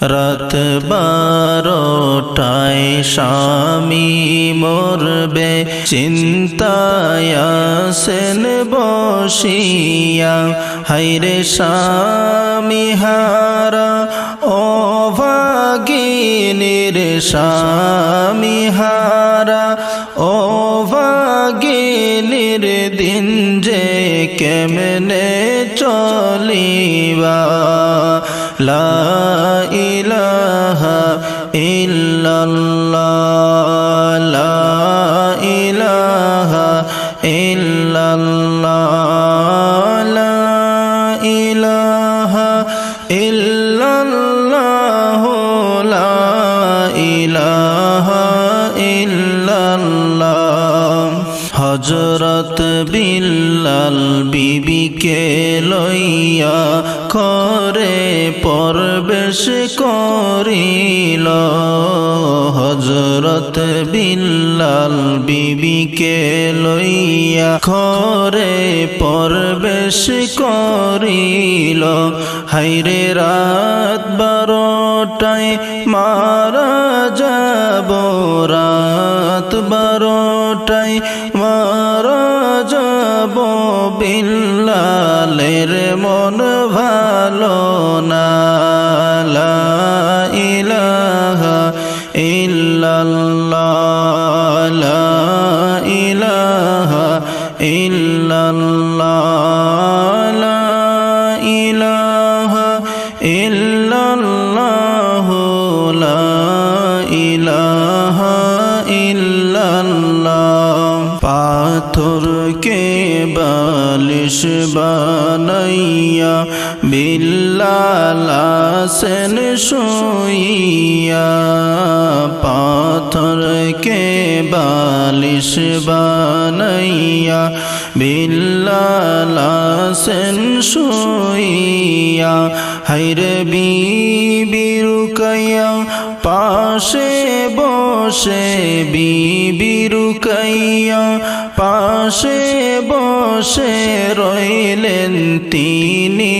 রাত বারোটায় স্বামী মরবে চিন্তায়াসেন বসিয়া। হাইরে স্বামী হারা ও ভাগিনীর স্বামী হারা ও ভাগিনীর দিন যে কেমনে চলিবা। লা ইল্লাল্লাহ লা ইলাহা বিবিকে লইয়া করে পরবেশ করিল? হজরত বিল্লাল বিবিকে লইয়া করে পরবেশ করিল। হাইরে রাত বারোটায় মারা যাব, রাত বারোটায় মারা বিল্লালের মন ভালো না। বালিশ বানাইয়া বিল্লালাসেন শুইয়া পাথরকে বালিশ বানাইয়া বিল্লালাসেন শুইয়া হাইরে বিবি রুকাইয়া পাশে বসে বিবি রুকাইয়া পাশে বসে রইলেন তিনি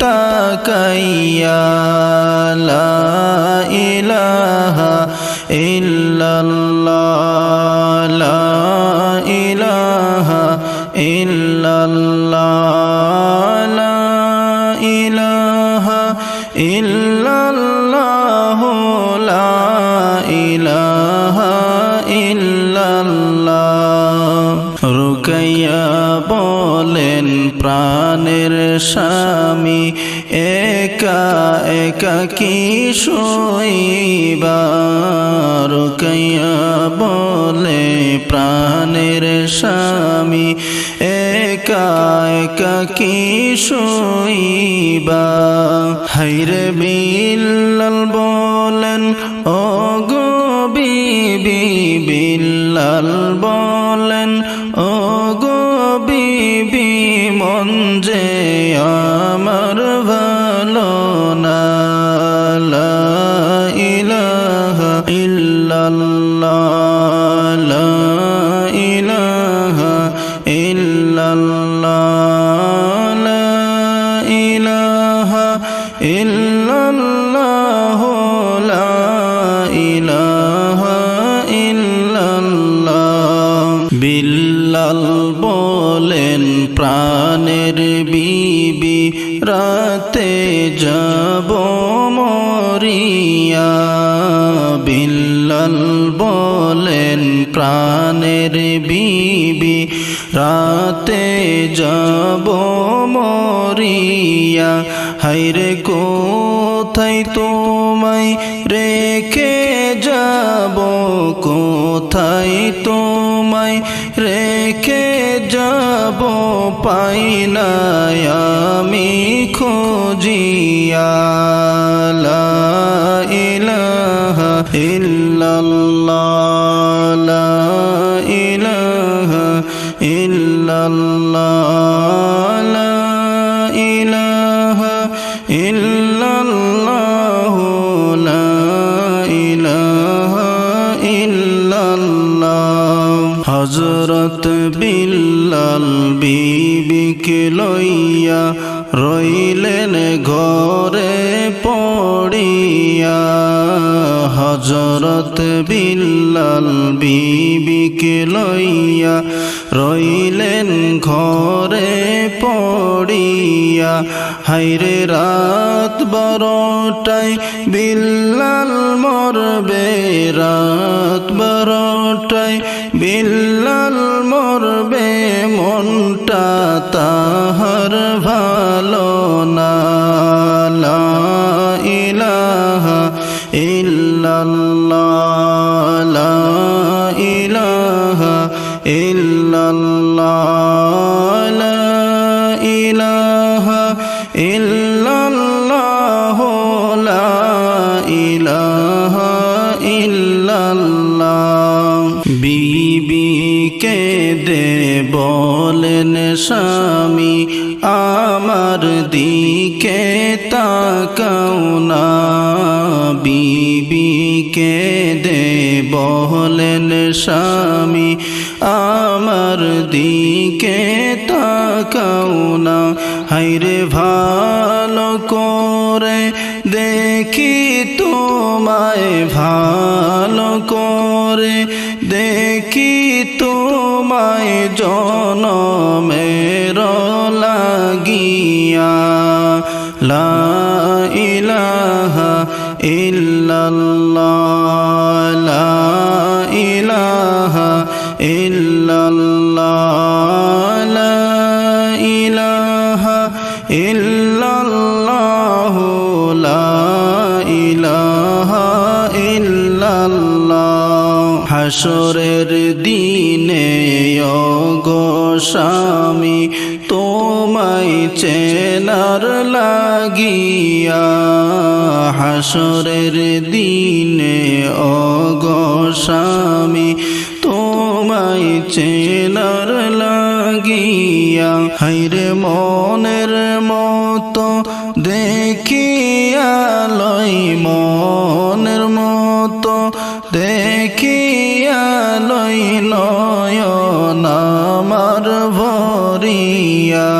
তাকাইয়া লা ইলাহা রুকাইয়া বলেন, প্রাণের স্বামী একা একা কি শোইবা রুকাইয়া বলে, প্রাণের স্বামী একা একা কি শোইবা হাইরে বিল্লাল বলেন ও গো বিবি বিল্লাল বলেন প্রাণের বিবি, রাতে যাব মরিয়া। হাইরে কোথায় তোমায় রেখে যাব? কোথায় তোমায় রেখে যাব? পাই না আমি খোঁজিয়া। ইলাহা ইল্লাল্লাহ। ইল্লাল্লাহ লা ইলাহা ইল্লাল্লাহ। হযরত বিল্লাল বিবিকে লইয়া রইলেন ঘরে পড়িয়া। হজরত বিল্লাল বিবিকে লইয়া রইলেন ঘরে পড়িয়া হাইরে রাত বারোটায় বিল্লাল মরবে রাত বারোটায় বিল্লাল মরবে মনটা তাকাও না বিবিকে দে বলেন স্বামী। আমার দিকে তাকাও না হাইরে ভালো করে দেখি তোমায়, ভালো করে দেখি তোমায় জনমের লাগিয়া লা ইলাহা লা ইলাহা লা ইলাহা ইল্লাল্লাহ লা ইলাহা হাসরের দিনে গো স্বামী তোমায় চেনার লাগিয়া হাসরের দিনে গো স্বামী, তোমায় চেনার লাগিয়া হাইরে মনের মতো দেখিয়া লই মনের মতো দেখিয়া লই নয়ন আমার ভরিয়া।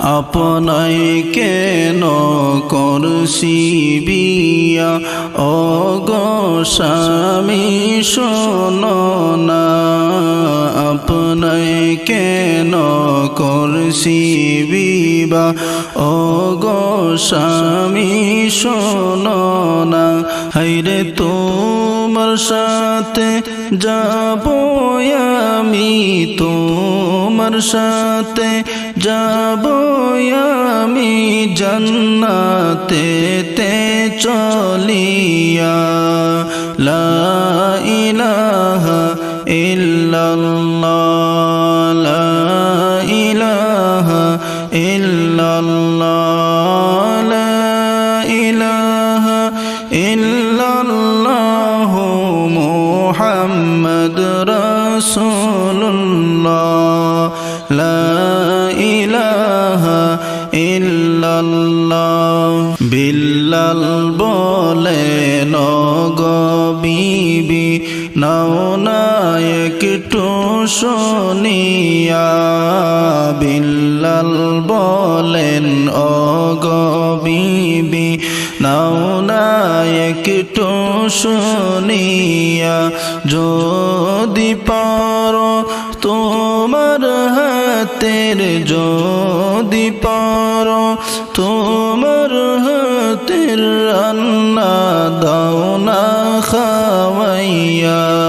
আপনাই কেন করছি বিয়া? ও গো স্বামী না, আপনাই কেন করছি বিবা? ও গো স্বামী হাইরে তোমার সাথে যাব আমি তোমার সাথে যাব আমি জন্নাতে তে চলিয়া লা ইলাহা ইল্লাল্লাহ। রাসূলুল্লাহ, লা ইলাহা ইল্লাল্লাহ। বিল্লাল বলে নগো বিবি, নাও না একটু শুনিয়া। বিল্লাল বলেন অগো বিবি, নাও না একটু শুনিয়া যদি পারো তোমার হাতের যদি পারো তোমার হাতের রান্না দাও না খাওয়াইয়া।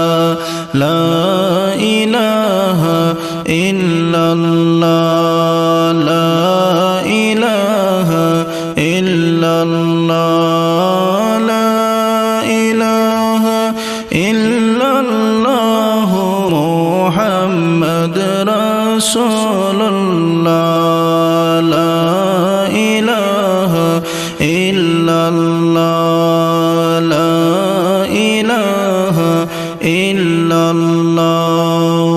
ইলাহা ইল্লাল্লাহ মুহাম্মদ রাসূলুল্লাহ